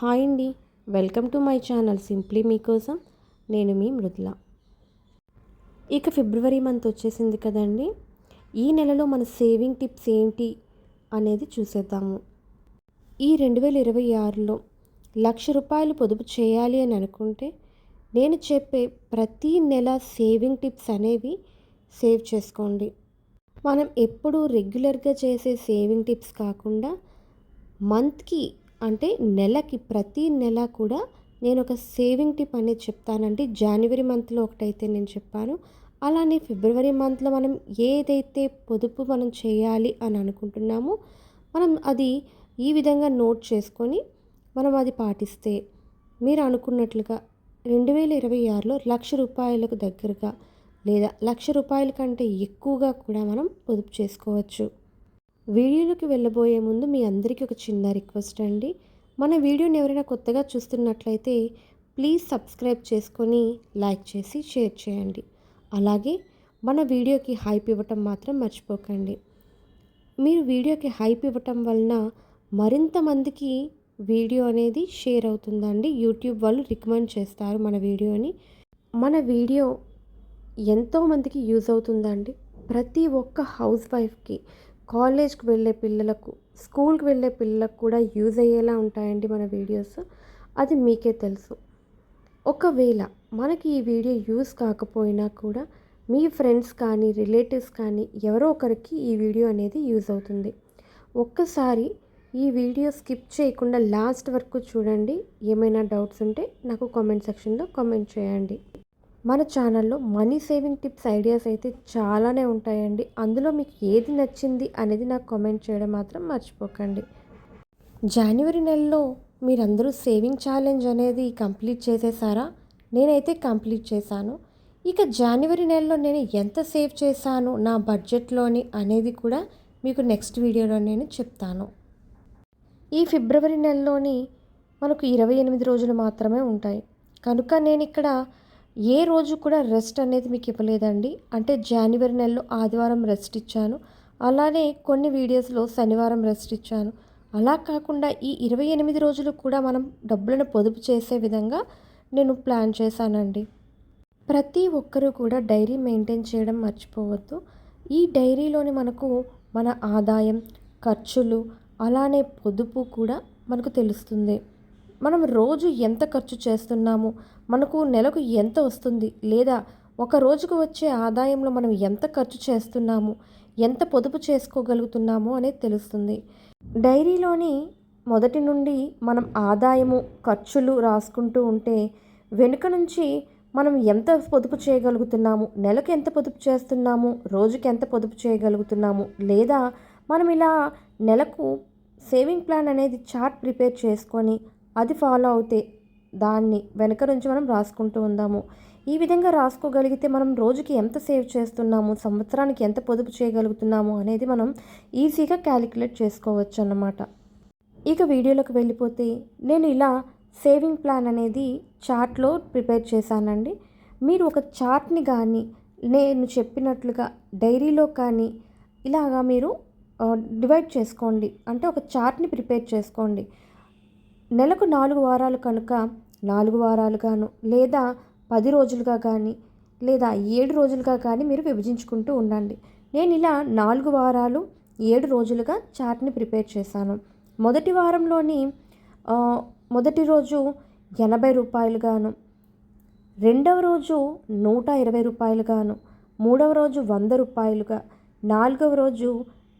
Hi అండి. Welcome to my channel simply మీకోసం నేను మీ మృదుల. ఇక ఫిబ్రవరి మంత్ వచ్చేసింది కదండి. ఈ నెలలో మన సేవింగ్ టిప్స్ ఏంటి అనేది చూసేద్దాము. ఈ రెండు వేల ఇరవై ఆరులో లక్ష రూపాయలు పొదుపు చేయాలి అని అనుకుంటే నేను చెప్పే ప్రతి నెల సేవింగ్ టిప్స్ అనేవి సేవ్ చేసుకోండి. మనం ఎప్పుడూ రెగ్యులర్గా చేసే సేవింగ్ టిప్స్ కాకుండా మంత్కి అంటే నెలకి ప్రతి నెల కూడా నేను ఒక సేవింగ్ టిప్ అనేది చెప్తానండి. జనవరి మంత్లో ఒకటైతే నేను చెప్పాను. అలానే ఫిబ్రవరి మంత్లో మనం ఏదైతే పొదుపు మనం చేయాలి అని అనుకుంటున్నామో మనం అది ఈ విధంగా నోట్ చేసుకొని మనం అది పాటిస్తే మీరు అనుకున్నట్లుగా రెండు వేల ఇరవై ఆరులో లక్ష రూపాయలకు దగ్గరగా లేదా లక్ష రూపాయల కంటే ఎక్కువగా కూడా మనం పొదుపు చేసుకోవచ్చు. వీడియోలోకి వెళ్ళబోయే ముందు మీ అందరికీ ఒక చిన్న రిక్వెస్ట్ అండి. మన వీడియోని ఎవరైనా కొత్తగా చూస్తున్నట్లయితే ప్లీజ్ సబ్స్క్రైబ్ చేసుకొని లైక్ చేసి షేర్ చేయండి. అలాగే మన వీడియోకి హైప్ ఇవ్వటం మాత్రం మర్చిపోకండి. మీరు వీడియోకి హైప్ ఇవ్వటం వలన మరింత మందికి వీడియో అనేది షేర్ అవుతుందండి. యూట్యూబ్ వాళ్ళు రికమెండ్ చేస్తారు మన వీడియోని. మన వీడియో ఎంతోమందికి యూజ్ అవుతుందండి. ప్రతి ఒక్క హౌస్ వైఫ్కి కాలేజ్కి వెళ్ళే పిల్లలకు స్కూల్కి వెళ్ళే పిల్లలకు కూడా యూజ్ అయ్యేలా ఉంటాయండి మన వీడియోస్. అది మీకే తెలుసు. ఒకవేళ మనకి ఈ వీడియో యూజ్ కాకపోయినా కూడా మీ ఫ్రెండ్స్ కానీ రిలేటివ్స్ కానీ ఎవరో ఒకరికి ఈ వీడియో అనేది యూజ్ అవుతుంది. ఒక్కసారి ఈ వీడియో స్కిప్ చేయకుండా లాస్ట్ వరకు చూడండి. ఏమైనా డౌట్స్ ఉంటే నాకు కామెంట్ సెక్షన్లో కామెంట్ చేయండి. మన ఛానల్లో మనీ సేవింగ్ టిప్స్ ఐడియాస్ అయితే చాలానే ఉంటాయండి. అందులో మీకు ఏది నచ్చింది అనేది నాకు కామెంట్ చేయడం మాత్రం మర్చిపోకండి. జనవరి నెలలో మీరందరూ సేవింగ్ ఛాలెంజ్ అనేది కంప్లీట్ చేసేసారా? నేనైతే కంప్లీట్ చేశాను. ఇక జనవరి నెలలో నేను ఎంత సేవ్ చేశాను నా బడ్జెట్లోని అనేది కూడా మీకు నెక్స్ట్ వీడియోలో నేను చెప్తాను. ఈ ఫిబ్రవరి నెలలోని మనకు ఇరవై ఎనిమిది రోజులు మాత్రమే ఉంటాయి. కనుక నేను ఇక్కడ ఏ రోజు కూడా రెస్ట్ అనేది మీకు ఇవ్వలేదండి. అంటే జనవరి నెలలో ఆదివారం రెస్ట్ ఇచ్చాను. అలానే కొన్ని వీడియోస్లో శనివారం రెస్ట్ ఇచ్చాను. అలా కాకుండా ఈ ఇరవై ఎనిమిది రోజులు కూడా మనం డబ్బులను పొదుపు చేసే విధంగా నేను ప్లాన్ చేశానండి. ప్రతి ఒక్కరూ కూడా డైరీ మెయింటైన్ చేయడం మర్చిపోవద్దు. ఈ డైరీలోని మనకు మన ఆదాయం ఖర్చులు అలానే పొదుపు కూడా మనకు తెలుస్తుంది. మనం రోజు ఎంత ఖర్చు చేస్తున్నాము? మనకు నెలకు ఎంత వస్తుంది? లేదా ఒక రోజుకు వచ్చే ఆదాయంలో మనం ఎంత ఖర్చు చేస్తున్నాము? ఎంత పొదుపు చేసుకోగలుగుతున్నాము అనేది తెలుస్తుంది. డైరీలోని మొదటి నుండి మనం ఆదాయము ఖర్చులు రాసుకుంటూ ఉంటే వెనుక నుంచి మనం ఎంత పొదుపు చేయగలుగుతున్నాము? నెలకు ఎంత పొదుపు చేస్తున్నాము? రోజుకి ఎంత పొదుపు చేయగలుగుతున్నాము? లేదా మనం ఇలా నెలకు సేవింగ్ ప్లాన్ అనేది చార్ట్ ప్రిపేర్ చేసుకొని అది ఫాలో అవుతే దాన్ని వెనక నుంచి మనం రాసుకుంటూ ఉందాము. ఈ విధంగా రాసుకోగలిగితే మనం రోజుకి ఎంత సేవ్ చేస్తున్నాము సంవత్సరానికి ఎంత పొదుపు చేయగలుగుతున్నాము అనేది మనం ఈజీగా క్యాలిక్యులేట్ చేసుకోవచ్చు అన్నమాట ఇక వీడియోలోకి వెళ్ళిపోతే నేను ఇలా సేవింగ్ ప్లాన్ అనేది చార్ట్లో ప్రిపేర్ చేశానండి. మీరు ఒక చార్ట్ని కానీ నేను చెప్పినట్లుగా డైరీలో కానీ ఇలాగా మీరు డివైడ్ చేసుకోండి. అంటే ఒక చార్ట్ని ప్రిపేర్ చేసుకోండి. నెలకు నాలుగు వారాలు కనుక నాలుగు వారాలుగాను లేదా పది రోజులుగా కానీ లేదా ఏడు రోజులుగా కానీ మీరు విభజించుకుంటూ ఉండండి. నేను ఇలా నాలుగు వారాలు ఏడు రోజులుగా చాట్ని ప్రిపేర్ చేశాను. మొదటి వారంలోని మొదటి రోజు ఎనభై రూపాయలుగాను రెండవ రోజు నూట ఇరవై రూపాయలుగాను మూడవ రోజు వంద రూపాయలుగా నాలుగవ రోజు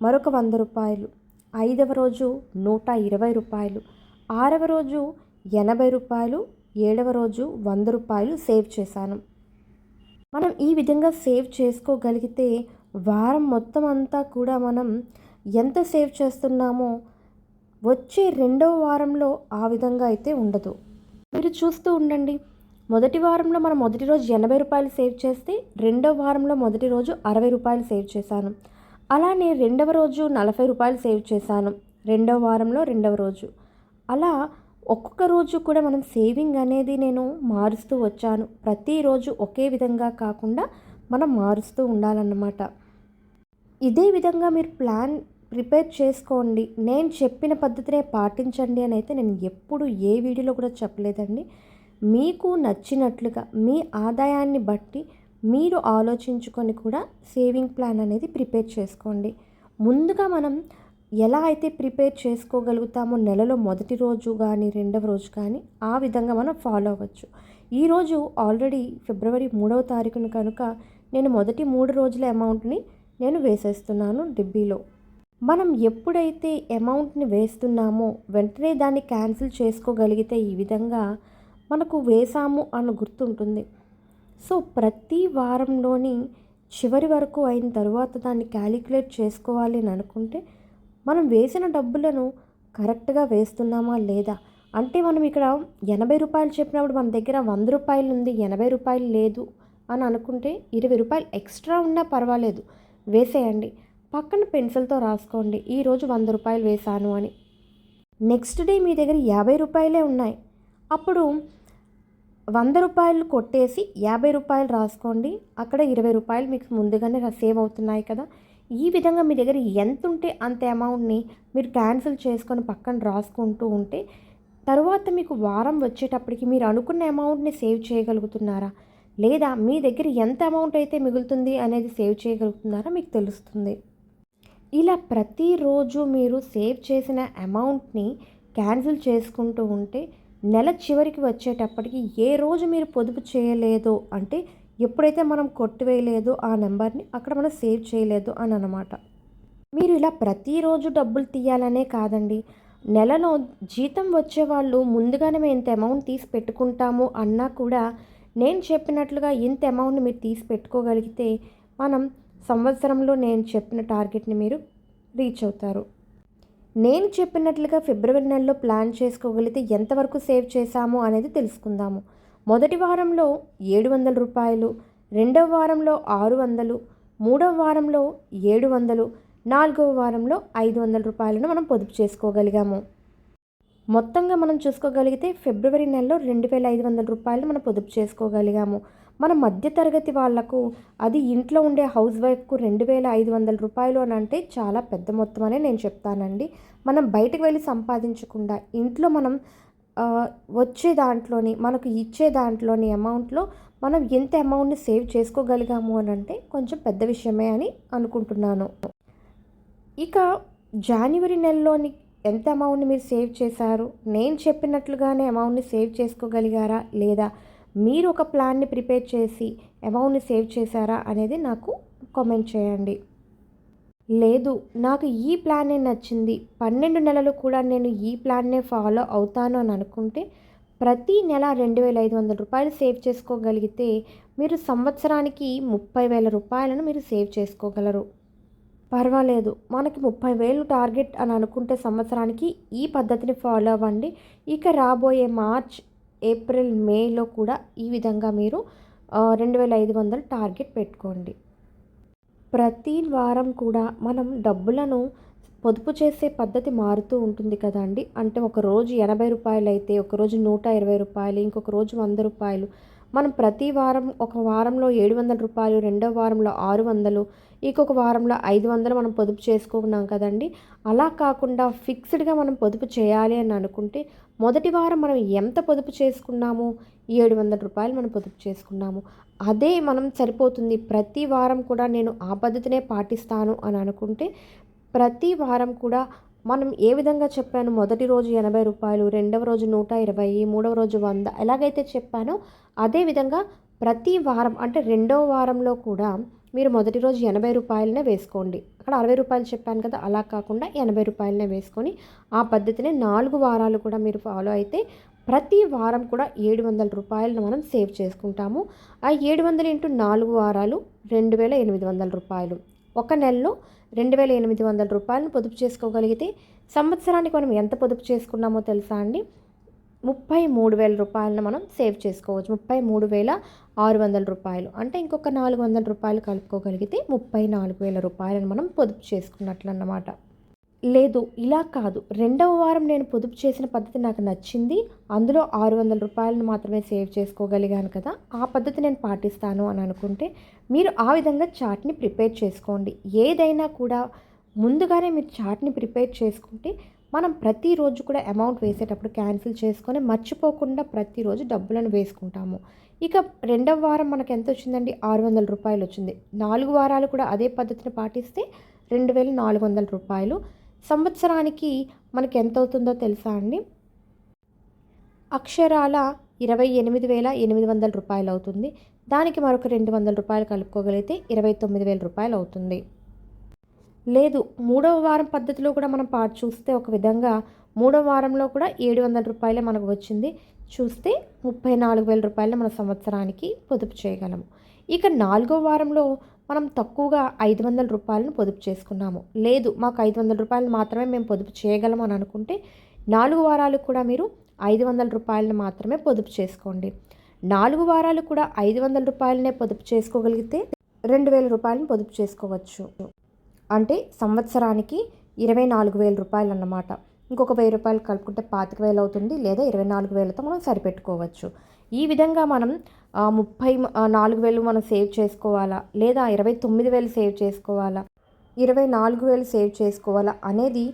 మరొక వంద రూపాయలు ఐదవ రోజు నూట ఇరవై రూపాయలు ఆరవ రోజు ఎనభై రూపాయలు ఏడవ రోజు వంద రూపాయలు సేవ్ చేశాను. మనం ఈ విధంగా సేవ్ చేసుకోగలిగితే వారం మొత్తం అంతా కూడా మనం ఎంత సేవ్ చేస్తున్నామో వచ్చే రెండవ వారంలో ఆ విధంగా అయితే ఉండదు. మీరు చూస్తూ ఉండండి మొదటి వారంలో మనం మొదటి రోజు ఎనభై రూపాయలు సేవ్ చేస్తే రెండవ వారంలో మొదటి రోజు అరవై రూపాయలు సేవ్ చేశాను. అలానే రెండవ రోజు నలభై రూపాయలు సేవ్ చేశాను రెండవ వారంలో రెండవ రోజు. అలా ఒక్కొక్క రోజు కూడా మనం సేవింగ్ అనేది నేను మారుస్తూ వచ్చాను. ప్రతిరోజు ఒకే విధంగా కాకుండా మనం మారుస్తూ ఉండాలన్నమాట. ఇదే విధంగా మీరు ప్లాన్ ప్రిపేర్ చేసుకోండి. నేను చెప్పిన పద్ధతినే పాటించండి అని అయితే నేను ఎప్పుడు ఏ వీడియోలో కూడా చెప్పలేదండి. మీకు నచ్చినట్లుగా మీ ఆదాయాన్ని బట్టి మీరు ఆలోచించుకొని కూడా సేవింగ్ ప్లాన్ అనేది ప్రిపేర్ చేసుకోండి. ముందుగా మనం ఎలా అయితే ప్రిపేర్ చేసుకోగలుగుతామో నెలలో మొదటి రోజు కానీ రెండవ రోజు కానీ ఆ విధంగా మనం ఫాలో అవ్వచ్చు. ఈరోజు ఆల్రెడీ ఫిబ్రవరి మూడవ తారీఖున కనుక నేను మొదటి మూడు రోజుల అమౌంట్ని నేను వేసేస్తున్నాను డిబ్బీలో. మనం ఎప్పుడైతే అమౌంట్ని వేస్తున్నామో వెంటనే దాన్ని క్యాన్సిల్ చేసుకోగలిగితే ఈ విధంగా మనకు వేసాము అన్న గుర్తుంటుంది. సో ప్రతి వారంలోని చివరి వరకు అయిన తర్వాత దాన్ని క్యాలిక్యులేట్ చేసుకోవాలి అని అనుకుంటే మనం వేసిన డబ్బులను కరెక్ట్గా వేస్తున్నామా లేదా? అంటే మనం ఇక్కడ ఎనభై రూపాయలు చెప్పినప్పుడు మన దగ్గర వంద రూపాయలు ఉంది ఎనభై రూపాయలు లేదు అని అనుకుంటే ఇరవై రూపాయలు ఎక్స్ట్రా ఉన్నా పర్వాలేదు. వేసేయండి. పక్కన పెన్సిల్తో రాసుకోండి. ఈరోజు వంద రూపాయలు వేశాను అని. నెక్స్ట్ డే మీ దగ్గర యాభై రూపాయలే ఉన్నాయి. అప్పుడు వంద రూపాయలు కొట్టేసి యాభై రూపాయలు రాసుకోండి. అక్కడ ఇరవై రూపాయలు మీకు ముందుగానే సేవ్ అవుతున్నాయి కదా. ఈ విధంగా మీ దగ్గర ఎంత ఉంటే అంత అమౌంట్ని మీరు క్యాన్సిల్ చేసుకొని పక్కన రాసుకుంటూ ఉంటే తర్వాత మీకు వారం వచ్చేటప్పటికి మీరు అనుకున్న అమౌంట్ని సేవ్ చేయగలుగుతున్నారా? లేదా మీ దగ్గర ఎంత అమౌంట్ అయితే మిగులుతుంది అనేది సేవ్ చేయగలుగుతున్నారా మీకు తెలుస్తుంది. ఇలా ప్రతిరోజు మీరు సేవ్ చేసిన అమౌంట్ని క్యాన్సిల్ చేసుకుంటూ ఉంటే నెల చివరికి వచ్చేటప్పటికి ఏ రోజు మీరు పొదుపు చేయలేదో అంటే ఎప్పుడైతే మనం కొట్టివేయలేదు ఆ నెంబర్ని అక్కడ మనం సేవ్ చేయలేదు అని అనమాట మీరు ఇలా ప్రతిరోజు డబ్బులు తీయాలనే కాదండి. నెలలో జీతం వచ్చే వాళ్ళు ముందుగానే మేము ఇంత అమౌంట్ తీసి పెట్టుకుంటాము అన్నా కూడా నేను చెప్పినట్లుగా ఇంత అమౌంట్ని మీరు తీసి పెట్టుకోగలిగితే మనం సంవత్సరంలో నేను చెప్పిన టార్గెట్ని మీరు రీచ్ అవుతారు. నేను చెప్పినట్లుగా ఫిబ్రవరి నెలలో ప్లాన్ చేసుకోగలిగితే ఎంతవరకు సేవ్ చేశాము అనేది తెలుసుకుందాము. మొదటి వారంలో ఏడు వందల రూపాయలు రెండవ వారంలో ఆరు వందలు మూడవ వారంలో ఏడు వందలు నాలుగవ వారంలో ఐదు వందల రూపాయలను మనం పొదుపు చేసుకోగలిగాము. మొత్తంగా మనం చూసుకోగలిగితే ఫిబ్రవరి నెలలో రెండు వేల ఐదు వందల రూపాయలు మనం పొదుపు చేసుకోగలిగాము. మన మధ్యతరగతి వాళ్ళకు అది ఇంట్లో ఉండే హౌస్ వైఫ్కు రెండు వేల ఐదు వందల రూపాయలు అని అంటే చాలా పెద్ద మొత్తం అనే నేను చెప్తానండి. మనం బయటకు వెళ్ళి సంపాదించకుండా ఇంట్లో మనం వచ్చే దాంట్లోని మనకు ఇచ్చే దాంట్లోని అమౌంట్లో మనం ఎంత అమౌంట్ని సేవ్ చేసుకోగలిగాము అని అంటే కొంచెం పెద్ద విషయమే అని అనుకుంటున్నాను. ఇక జనవరి నెలలోని ఎంత అమౌంట్ని మీరు సేవ్ చేశారు? నేను చెప్పినట్లుగానే అమౌంట్ని సేవ్ చేసుకోగలిగారా? లేదా మీరు ఒక ప్లాన్ని ప్రిపేర్ చేసి అమౌంట్ని సేవ్ చేశారా? అనేది నాకు కామెంట్ చేయండి. లేదు నాకు ఈ ప్లానే నచ్చింది. పన్నెండు నెలలు కూడా నేను ఈ ప్లాన్నే ఫాలో అవుతాను అని అనుకుంటే ప్రతి నెల రెండు వేల ఐదు వందల రూపాయలు సేవ్ చేసుకోగలిగితే మీరు సంవత్సరానికి ముప్పై వేల రూపాయలను మీరు సేవ్ చేసుకోగలరు. పర్వాలేదు మనకి ముప్పై వేలు టార్గెట్ అని అనుకుంటే సంవత్సరానికి ఈ పద్ధతిని ఫాలో అవ్వండి. ఇక రాబోయే మార్చ్ ఏప్రిల్ మేలో కూడా ఈ విధంగా మీరు రెండు వేల ఐదు వందలు టార్గెట్ పెట్టుకోండి. ప్రతి వారం కూడా మనం డబ్బులను పొదుపు చేసే పద్ధతి మారుతూ ఉంటుంది కదండి. అంటే ఒక రోజు ఎనభై రూపాయలు అయితే ఒకరోజు నూట ఇరవై రూపాయలు ఇంకొక రోజు వంద రూపాయలు మనం ప్రతి వారం ఒక వారంలో ఏడు వందల రూపాయలు రెండో వారంలో ఆరు వందలు ఇంకొక వారంలో ఐదు వందలు మనం పొదుపు చేసుకున్నాం కదండి. అలా కాకుండా ఫిక్స్డ్గా మనం పొదుపు చేయాలి అని అనుకుంటే మొదటి వారం మనం ఎంత పొదుపు చేసుకున్నాము? ఏడు వందల రూపాయలు మనం పొదుపు చేసుకున్నాము. అదే మనం సరిపోతుంది. ప్రతి వారం కూడా నేను ఆ పద్ధతినే పాటిస్తాను అని అనుకుంటే ప్రతి వారం కూడా మనం ఏ విధంగా చెప్పాను? మొదటి రోజు ఎనభై రూపాయలు రెండవ రోజు నూట ఇరవై మూడవ రోజు వంద ఎలాగైతే చెప్పానో అదేవిధంగా ప్రతి వారం అంటే రెండవ వారంలో కూడా మీరు మొదటి రోజు ఎనభై రూపాయలనే వేసుకోండి. అక్కడ అరవై రూపాయలు చెప్పాను కదా అలా కాకుండా ఎనభై రూపాయలనే వేసుకొని ఆ పద్ధతిని నాలుగు వారాలు కూడా మీరు ఫాలో అయితే ప్రతి వారం కూడా ఏడు వందల రూపాయలను మనం సేవ్ చేసుకుంటాము. ఆ ఏడు వందలు ఇంటూ నాలుగు వారాలు రెండు వేల ఎనిమిది వందల రూపాయలు. ఒక నెలలో రెండు వేల ఎనిమిది వందల రూపాయలను పొదుపు చేసుకోగలిగితే సంవత్సరానికి మనం ఎంత పొదుపు చేసుకున్నామో తెలుసా అండి? ముప్పై మూడు వేల రూపాయలను మనం సేవ్ చేసుకోవచ్చు. ముప్పై మూడు వేల ఆరు వందల రూపాయలు. అంటే ఇంకొక నాలుగు వందల రూపాయలు కలుపుకోగలిగితే ముప్పై నాలుగు వేల రూపాయలను మనం పొదుపు చేసుకున్నట్లు అన్నమాట లేదు ఇలా కాదు. రెండవ వారం నేను పొదుపు చేసిన పద్ధతి నాకు నచ్చింది. అందులో ఆరు వందల రూపాయలను మాత్రమే సేవ్ చేసుకోగలిగాను కదా. ఆ పద్ధతి నేను పాటిస్తాను అని అనుకుంటే మీరు ఆ విధంగా చాట్ని ప్రిపేర్ చేసుకోండి. ఏదైనా కూడా ముందుగానే మీరు చాట్ని ప్రిపేర్ చేసుకుంటే మనం ప్రతిరోజు కూడా అమౌంట్ వేసేటప్పుడు క్యాన్సిల్ చేసుకొని మర్చిపోకుండా ప్రతిరోజు డబ్బులను వేసుకుంటాము. ఇక రెండవ వారం మనకు ఎంత వచ్చిందండి? ఆరు వందల రూపాయలు వచ్చింది. నాలుగు వారాలు కూడా అదే పద్ధతిని పాటిస్తే రెండు వేల నాలుగు వందల రూపాయలు. సంవత్సరానికి మనకి ఎంత అవుతుందో తెలుసా అండి? అక్షరాల ఇరవై ఎనిమిది వేల ఎనిమిది వందల రూపాయలు అవుతుంది దానికి మరొక రెండు వందల రూపాయలు కలుపుకోగలిగితే ఇరవై తొమ్మిది వేల రూపాయలు అవుతుంది లేదు మూడవ వారం పద్ధతిలో కూడా మనం పా చూస్తే ఒక విధంగా మూడవ వారంలో కూడా ఏడు వందల రూపాయలే మనకు వచ్చింది. చూస్తే ముప్పై నాలుగు వేల రూపాయలు మన సంవత్సరానికి పొదుపు చేయగలము. ఇక నాలుగో వారంలో మనం తక్కువగా ఐదు వందల రూపాయలను పొదుపు చేసుకున్నాము. లేదు మాకు ఐదు వందల రూపాయలు మాత్రమే మేము పొదుపు చేయగలము అని అనుకుంటే నాలుగు వారాలు కూడా మీరు ఐదు వందల రూపాయలను మాత్రమే పొదుపు చేసుకోండి. నాలుగు వారాలు కూడా ఐదు వందల రూపాయలనే పొదుపు చేసుకోగలిగితే రెండు వేల రూపాయలను పొదుపు చేసుకోవచ్చు. అంటే సంవత్సరానికి ఇరవై నాలుగు వేల రూపాయలు అన్నమాట. ఇంకొక వెయ్యి రూపాయలు కలుపుకుంటే పాతిక వేలు అవుతుంది లేదా ఇరవై నాలుగు వేలతో మనం సరిపెట్టుకోవచ్చు. ఈ విధంగా మనం ముప్పై నాలుగు వేలు మనం సేవ్ చేసుకోవాలా? లేదా ఇరవై తొమ్మిది వేలు సేవ్ చేసుకోవాలా? ఇరవై నాలుగు వేలు సేవ్ చేసుకోవాలా? అనేది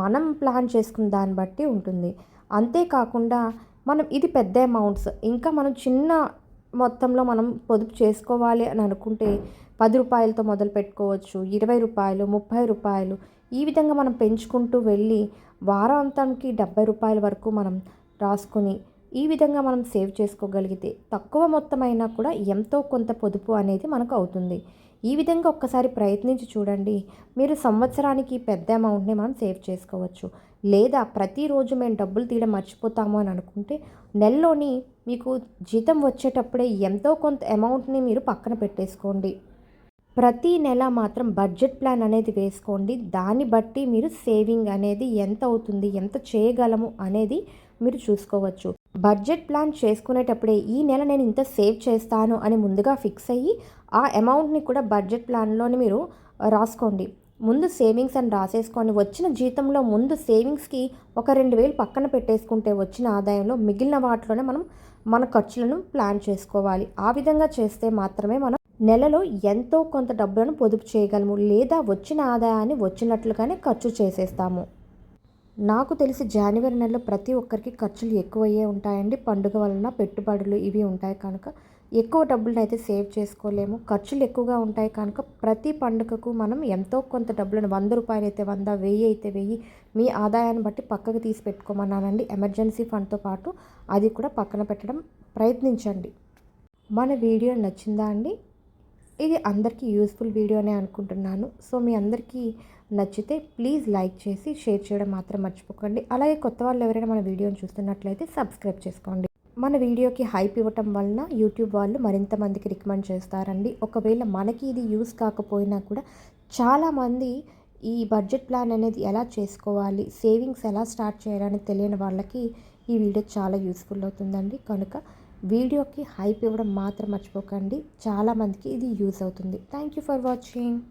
మనం ప్లాన్ చేసుకున్న దాన్ని బట్టి ఉంటుంది. అంతేకాకుండా మనం ఇది పెద్ద అమౌంట్స్. ఇంకా మనం చిన్న మొత్తంలో మనం పొదుపు చేసుకోవాలి అని అనుకుంటే పది రూపాయలతో మొదలు పెట్టుకోవచ్చు ఇరవై రూపాయలు ముప్పై రూపాయలు ఈ విధంగా మనం పెంచుకుంటూ వెళ్ళి వారాంతానికి డెబ్బై రూపాయల వరకు మనం రాసుకొని ఈ విధంగా మనం సేవ్ చేసుకోగలిగితే తక్కువ మొత్తమైనా కూడా ఎంతో కొంత పొదుపు అనేది మనకు అవుతుంది. ఈ విధంగా ఒక్కసారి ప్రయత్నించి చూడండి. మీరు సంవత్సరానికి పెద్ద అమౌంట్ని మనం సేవ్ చేసుకోవచ్చు. లేదా ప్రతిరోజు మేము డబ్బులు తీయడం మర్చిపోతాము అని అనుకుంటే నెలలోని మీకు జీతం వచ్చేటప్పుడే ఎంతో కొంత అమౌంట్ని మీరు పక్కన పెట్టేసుకోండి. ప్రతి నెల మాత్రం బడ్జెట్ ప్లాన్ అనేది వేసుకోండి. దాన్ని బట్టి మీరు సేవింగ్ అనేది ఎంత అవుతుంది ఎంత చేయగలము అనేది మీరు చూసుకోవచ్చు. బడ్జెట్ ప్లాన్ చేసుకునేటప్పుడే ఈ నెల నేను ఇంత సేవ్ చేస్తాను అని ముందుగా ఫిక్స్ అయ్యి ఆ అమౌంట్ని కూడా బడ్జెట్ ప్లాన్లోని మీరు రాసుకోండి. ముందు సేవింగ్స్ అని రాసేసుకొని వచ్చిన జీతంలో ముందు సేవింగ్స్కి ఒక రెండు వేలు పక్కన పెట్టేసుకుంటే వచ్చిన ఆదాయంలో మిగిలిన వాటిలోనే మనం మన ఖర్చులను ప్లాన్ చేసుకోవాలి. ఆ విధంగా చేస్తే మాత్రమే మనం నెలలో ఎంతో కొంత డబ్బులను పొదుపు చేయగలము. లేదా వచ్చిన ఆదాయాన్ని వచ్చినట్లుగానే ఖర్చు చేసేస్తాము. నాకు తెలిసి జనవరి నెలలో ప్రతి ఒక్కరికి ఖర్చులు ఎక్కువయ్యే ఉంటాయండి. పండుగ వలన పెట్టుబడులు ఇవి ఉంటాయి కనుక. ఎక్కువ డబ్బులను అయితే సేవ్ చేసుకోలేము. ఖర్చులు ఎక్కువగా ఉంటాయి కనుక ప్రతి పండుగకు మనం ఎంతో కొంత డబ్బులను వంద రూపాయలు అయితే వంద వెయ్యి అయితే వెయ్యి మీ ఆదాయాన్ని బట్టి పక్కకు తీసి పెట్టుకోమన్నానండి. ఎమర్జెన్సీ ఫండ్తో పాటు అది కూడా పక్కన పెట్టడం ప్రయత్నించండి. మన వీడియో నచ్చిందా అండి? ఇది అందరికీ యూస్ఫుల్ వీడియోనే అనుకుంటున్నాను. సో మీ అందరికీ నచ్చితే ప్లీజ్ లైక్ చేసి షేర్ చేయడం మాత్రం మర్చిపోకండి. అలాగే కొత్త వాళ్ళు ఎవరైనా మన వీడియోని చూస్తున్నట్లయితే సబ్స్క్రైబ్ చేసుకోండి. మన వీడియోకి హైప్ ఇవ్వటం వలన యూట్యూబ్ వాళ్ళు మరింత మందికి రికమెండ్ చేస్తారండి. ఒకవేళ మనకి ఇది యూస్ కాకపోయినా కూడా చాలామంది ఈ బడ్జెట్ ప్లాన్ అనేది ఎలా చేసుకోవాలి సేవింగ్స్ ఎలా స్టార్ట్ చేయాలని తెలియని వాళ్ళకి ఈ వీడియో చాలా యూస్ఫుల్ అవుతుందండి. కనుక వీడియోకి హైప్ ఇవ్వడం మాత్రం మర్చిపోకండి. చాలామందికి ఇది యూస్ అవుతుంది. Thank you for watching.